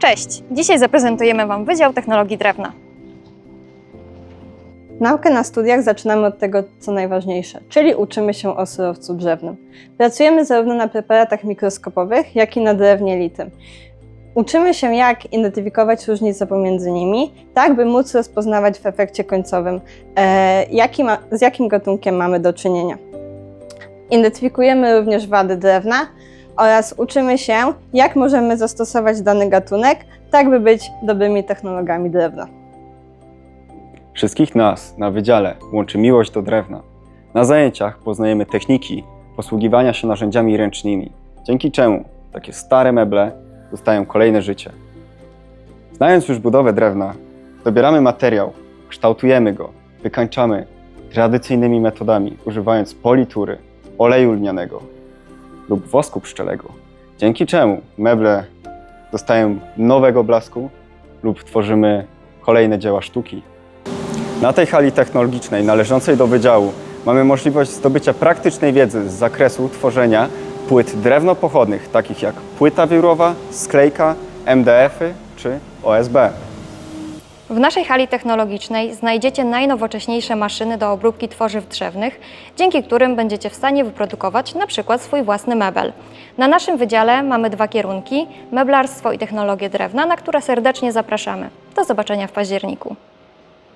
Cześć! Dzisiaj zaprezentujemy Wam Wydział Technologii Drewna. Naukę na studiach zaczynamy od tego, co najważniejsze, czyli uczymy się o surowcu drzewnym. Pracujemy zarówno na preparatach mikroskopowych, jak i na drewnie litym. Uczymy się, jak identyfikować różnice pomiędzy nimi, tak by móc rozpoznawać w efekcie końcowym, e, jaki ma, z jakim gatunkiem mamy do czynienia. Identyfikujemy również wady drewna oraz uczymy się, jak możemy zastosować dany gatunek, tak by być dobrymi technologami drewna. Wszystkich nas na wydziale łączy miłość do drewna. Na zajęciach poznajemy techniki posługiwania się narzędziami ręcznymi, dzięki czemu takie stare meble dostają kolejne życie. Znając już budowę drewna, dobieramy materiał, kształtujemy go, wykańczamy tradycyjnymi metodami, używając politury, oleju lnianego lub wosku pszczelego, dzięki czemu meble dostają nowego blasku lub tworzymy kolejne dzieła sztuki. Na tej hali technologicznej należącej do wydziału mamy możliwość zdobycia praktycznej wiedzy z zakresu tworzenia płyt drewnopochodnych, takich jak płyta wiórowa, sklejka, MDF-y czy OSB. W naszej hali technologicznej znajdziecie najnowocześniejsze maszyny do obróbki tworzyw drzewnych, dzięki którym będziecie w stanie wyprodukować na przykład swój własny mebel. Na naszym wydziale mamy dwa kierunki: meblarstwo i technologie drewna, na które serdecznie zapraszamy. Do zobaczenia w październiku.